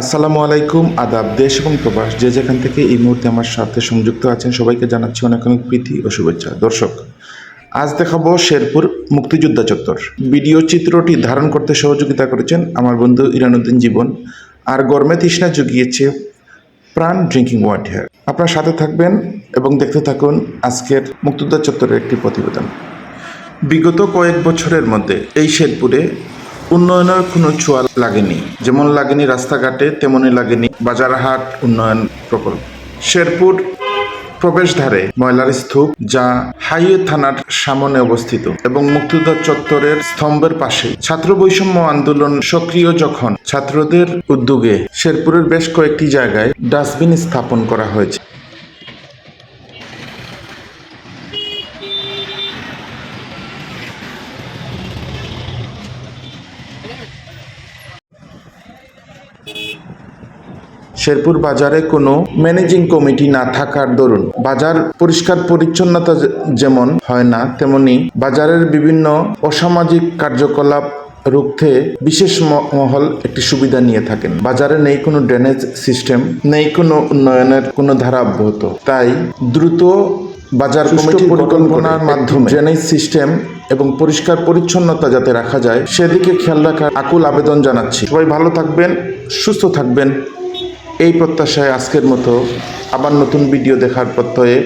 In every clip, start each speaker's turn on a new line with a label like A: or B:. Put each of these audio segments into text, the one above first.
A: আসসালামু আলাইকুম, আদাব, দেশ এবং প্রবাস। যে যেখান থেকে এই মুহূর্তে আমার সাথে সংযুক্ত আছেন, সবাইকে জানাচ্ছি অনেক অনেক প্রীতি ও শুভেচ্ছা। দর্শক, আজ দেখাবো শেরপুর মুক্তিযোদ্ধা চত্বর। ভিডিও চিত্রটি ধারণ করতে সহযোগিতা করেছেন আমার বন্ধু ইরানুদ্দিন জীবন, আর গরমে তৃষ্ণা জুগিয়েছে প্রাণ ড্রিঙ্কিং ওয়াটার আপনার সাথে থাকবেন এবং দেখতে থাকুন আজকের মুক্তিযোদ্ধা চত্বরের একটি প্রতিবেদন। বিগত কয়েক বছরের মধ্যে এই শেরপুরে উন্নয়নের কোনো ছোঁয়া লাগেনি। যেমন লাগেনি রাস্তাঘাটে, তেমনই লাগেনি বাজারহাট উন্নয়ন প্রকল্প। শেরপুর প্রবেশদ্বারে ময়লার স্তূপ, যা হাইওয়ে থানার সামনে অবস্থিত এবং মুক্তিযোদ্ধা চত্বরের স্তম্ভের পাশে ছাত্র বৈষম্য আন্দোলন সক্রিয় যখন ছাত্রদের উদ্যোগে শেরপুরের বেশ কয়েকটি জায়গায় ডাস্টবিন স্থাপন করা হয়েছে। শেরপুর বাজারে কোনো ম্যানেজিং কমিটি না থাকার দরুন বাজার পরিষ্কার পরিচ্ছন্নতা যেমন হয় না তেমনি বাজারের বিভিন্ন অসামাজিক কার্যকলাপ রুখতে বিশেষ মহল একটি সুবিধা নিয়ে থাকেন। বাজারে নেই কোনো ড্রেনেজ সিস্টেম নেই কোনো উন্নয়নের কোনো ধারা অব্যাহত। তাই দ্রুত বাজার কমিটি পরিকল্পনার মাধ্যমে ড্রেনেজ সিস্টেম এবং পরিষ্কার পরিচ্ছন্নতা যাতে রাখা যায় সেদিকে খেয়াল রাখার আকুল আবেদন জানাচ্ছি। সবাই ভালো থাকবেন সুস্থ থাকবেন। এই প্রত্যাশায় আজকের মতো আবার নতুন ভিডিও দেখার প্রত্যয়ে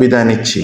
A: বিদায় নিচ্ছি।